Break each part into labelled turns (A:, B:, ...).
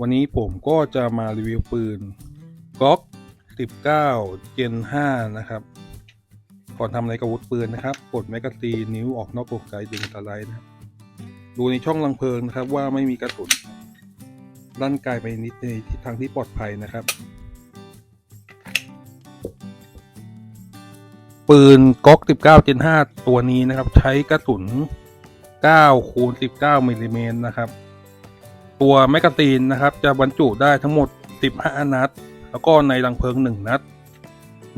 A: วันนี้ผมก็จะมารีวิวปืนก๊อก19 Gen 5 นะครับ ก่อนทำอะไรกับวุธปืนนะครับ กดแมกกาซีนนิ้วออกนอกกลไกดึงสไลด์นะครับดูในช่องลังเพลิงนะครับว่าไม่มีกระสุนลั่นไกลไปนิดในทิศทางที่ปลอดภัยนะครับ ปืนก๊อก 19 Gen 5 ตัวนี้นะครับ ใช้กระสุน9คูณ19มิลลิเมตรนะครับ ตัวแมกกาซีนนะครับ จะบรรจุได้ทั้งหมด 15 นัด แล้วก็ในรังเพลิง 1 นัด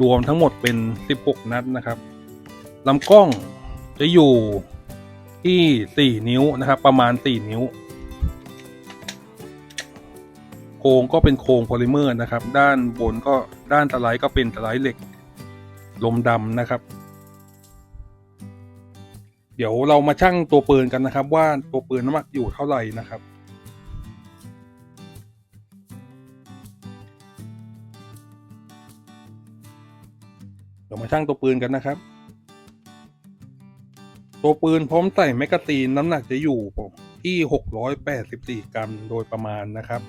A: รวมทั้งหมดเป็น 16 นัดนะครับลำกล้องจะอยู่ที่ 4 นิ้วนะครับ ประมาณ 4 นิ้ว โครงก็เป็นโครงโพลิเมอร์นะครับ ด้านบนก็ด้านสไลด์ก็เป็นสไลด์เหล็กลมดำนะครับ เดี๋ยวเรามาชั่งตัวปืนกันนะครับ ว่าตัวปืนน้ำหนักอยู่เท่าไหร่นะครับ เดี๋ยวมาชั่งตัวปืนกันนะครับ ตัวปืนพร้อมใส่แมกกาซีนน้ำหนักจะอยู่ที่ 684 กรัมโดยประมาณนะครับ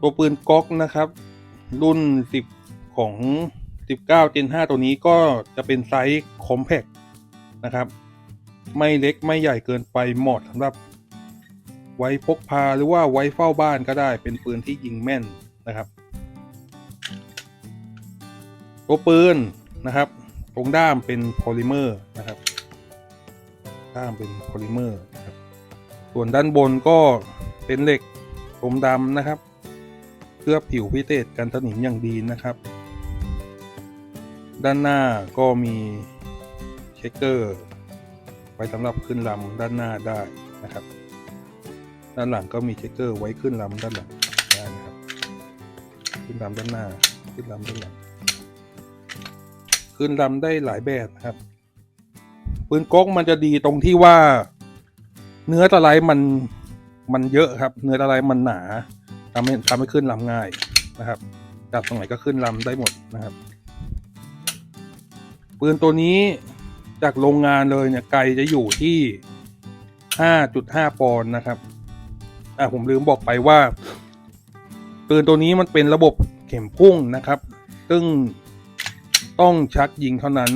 A: ตัวปืนก๊อกนะครับ รุ่น 10 ของ 19 Gen 5 ตัวนี้ก็จะเป็นไซส์คอมแพคนะครับ ไม่เล็กไม่ใหญ่เกินไปเหมาะสำหรับไว้พกพาหรือว่าไว้เฝ้าบ้านก็ได้เป็นปืนที่ยิงแม่นนะครับ ตัวปืนนะครับ ตรงด้ามเป็นโพลิเมอร์นะครับ ด้ามเป็นโพลิเมอร์นะครับส่วนด้านบนก็เป็นเหล็กกลมดำนะครับ เคลือบผิวพิเศษกันสนิมอย่างดีนะครับ ด้านหน้าก็มีเช็คเกอร์ไว้สำหรับขึ้นลำด้านหน้าได้นะครับ ด้านหลังก็มีเช็คเกอร์ไว้ขึ้นลำด้านหลังได้นะครับ ขึ้นลำด้านหน้า ขึ้นลำด้านหลัง ขึ้นลำได้หลายแบบครับ ปืนก๊กมันจะดีตรงที่ว่า เนื้อตะไลมันมันเยอะครับ เนื้อตะไลมันหนาทำให้ทำให้ขึ้นลำง่ายนะครับจับตรงไหนก็ขึ้นลำได้หมดนะครับ ปืนตัวนี้จากโรงงานเลยเนี่ยไกลจะอยู่ที่ 5.5 ปอนด์นะครับอ่าผมลืมบอกไปว่าปืนตัวนี้มันเป็นระบบเข็มพุ่งนะครับ ซึ่ง ต้องชักยิงเท่านั้น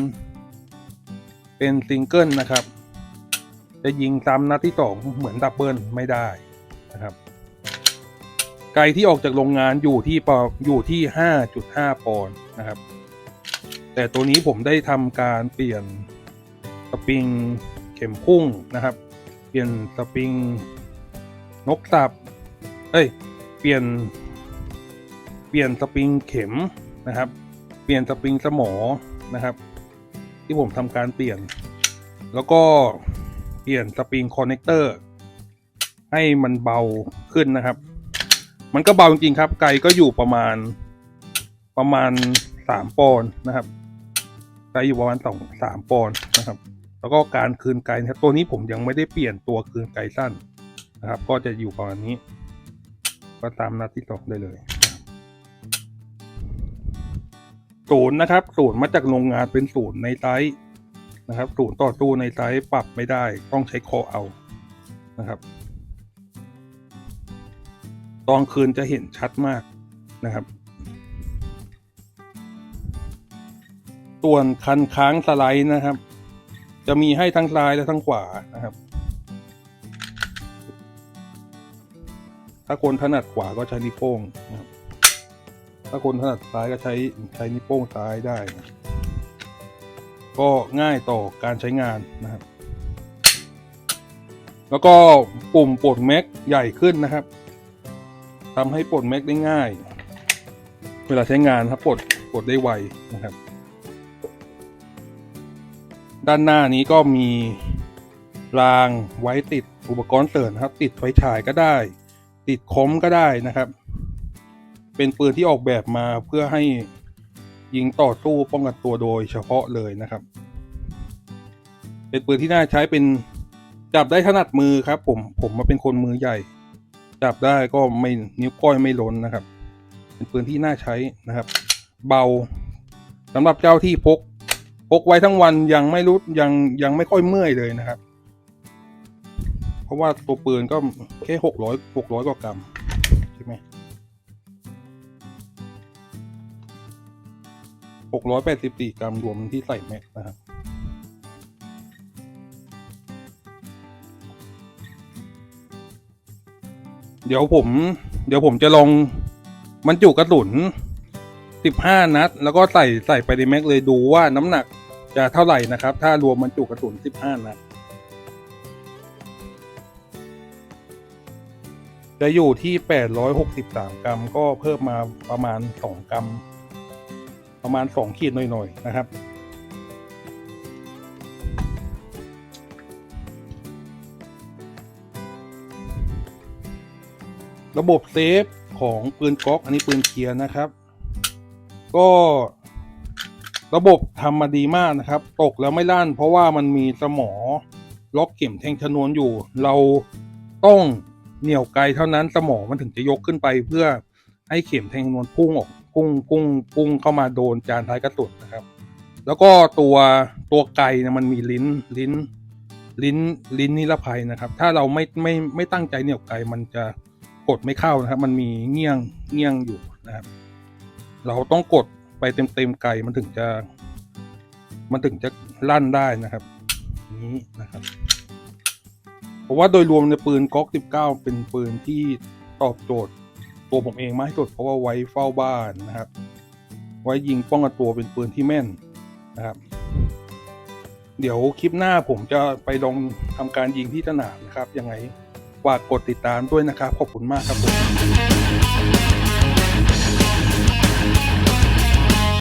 A: เป็นซิงเกิลนะครับ จะยิงซ้ำนัดที่สองเหมือนดับเบิลไม่ได้นะครับ ไกลที่ออกจากโรงงานอยู่ที่ปออยู่ที่ 5.5 ปอนด์นะครับ แต่ตัวนี้ผมได้ทำการเปลี่ยนสปริงเข็มพุ่งนะครับ เปลี่ยนสปริงนกสับ เอ้ย เปลี่ยน เปลี่ยนสปริงเข็มนะครับ เปลี่ยนสปริงสมอนะครับ ที่ผมทำการเปลี่ยน แล้วก็เปลี่ยนสปริงคอนเนคเตอร์ให้มันเบาขึ้นนะครับ มันก็เบาจริงๆครับ ไกลก็อยู่ประมาณประมาณสามปอนด์นะครับไกลอยู่ประมาณสองสามปอนด์นะครับ แล้วก็การคืนไกลนะครับตัวนี้ผมยังไม่ได้เปลี่ยนตัวคืนไกลสั้นนะครับ ก็จะอยู่ประมาณนี้ ก็ตามนัดที่สองได้เลย ศูนย์นะครับศูนย์มาจากโรงงานเป็นศูนย์ในไซส์นะครับศูนย์ต่อตู้ในไซส์ปรับไม่ได้ต้องใช้คอเอานะครับตอนคืนจะเห็นชัดมากนะครับ ส่วนคันค้างสไลด์นะครับ จะมีให้ทั้งซ้ายและทั้งขวานะครับ ถ้าคนถนัดขวาก็ใช้นิ้วโป้งนะครับ ถ้าคนถนัดซ้ายก็ใช้ใช้นิ้วโป้งซ้ายได้นะก็ง่ายต่อการใช้งานนะครับ แล้วก็ปุ่มปลดแม็กใหญ่ขึ้นนะครับทำให้ปลดแม็กได้ง่าย เวลาใช้งานครับปลดปลดได้ไวนะครับ ด้านหน้านี้ก็มีรางไว้ติดอุปกรณ์เสริมนะครับ ติดไฟฉายก็ได้ ติดคมก็ได้นะครับ เป็นปืนที่ออกแบบมาเพื่อให้ยิงต่อสู้ป้องกันตัวโดยเฉพาะเลยนะครับ เป็นปืนที่น่าใช้เป็นจับได้ถนัดมือครับ ผมผมมาเป็นคนมือใหญ่ จับได้ก็ไม่นิ้วก้อยไม่ล้นนะครับ เป็นปืนที่น่าใช้นะครับ เบาสำหรับเจ้าที่พกพกไว้ทั้งวันยังไม่รู้ยังยังไม่ค่อยเมื่อยเลยนะครับ เพราะว่าตัวปืนก็แค่หกร้อยหกร้อยกว่ากรัม 684 กรัมรวมที่ใส่แม็กนะครับเดี๋ยวผม เดี๋ยวผมจะลองบรรจุกระสุน 15 นัด แล้วก็ใส่ใส่ไปในแม็กเลยดูว่าน้ำหนักจะเท่าไหร่นะครับ ถ้ารวมบรรจุกระสุน 15 นัด จะอยู่ที่ 863 กรัม ก็เพิ่มมาประมาณ 2 กรัม ประมาณ 2 ขีดหน่อยๆนะครับ ระบบเซฟของปืนก๊อกอันนี้ปืนเคียร์นะครับ ก็ระบบทำมาดีมากนะครับ ตกแล้วไม่ลั่น เพราะว่ามันมีสมอล็อกเข็มแทงชนวนอยู่ เราต้องเหนี่ยวไกลเท่านั้นสมอมันถึงจะยกขึ้นไปเพื่อให้เข็มแทงชนวนพุ่งออก พุ่งพุ่งพุ่งเข้ามาโดนจานท้ายกระสุนนะครับ แล้วก็ตัวตัวไกลเนี่ยมันมีลิ้นลิ้น ลิ้นลิ้นนิรภัยนะครับ ถ้าเราไม่ไม่ไม่ตั้งใจเหนี่ยวไกลมันจะกดไม่เข้านะครับ มันมีเงี้ยงเงี้ยงอยู่นะครับ เราต้องกดไปเต็มเต็มไกลมันถึงจะ มันถึงจะลั่นได้นะครับ นี้นะครับเพราะว่าโดยรวมในปืนก๊อก 19 เป็นปืนที่ตอบโจทย์ ตัวผมเองมากที่สุดเพราะว่าไว้เฝ้าบ้านนะครับ ไว้ยิงป้องกันตัวเป็นปืนที่แม่นนะครับ เดี๋ยวคลิปหน้าผมจะไปลองทำการยิงที่สนามนะครับยังไงฝากกดติดตามด้วยนะครับ ขอบคุณมากครับผม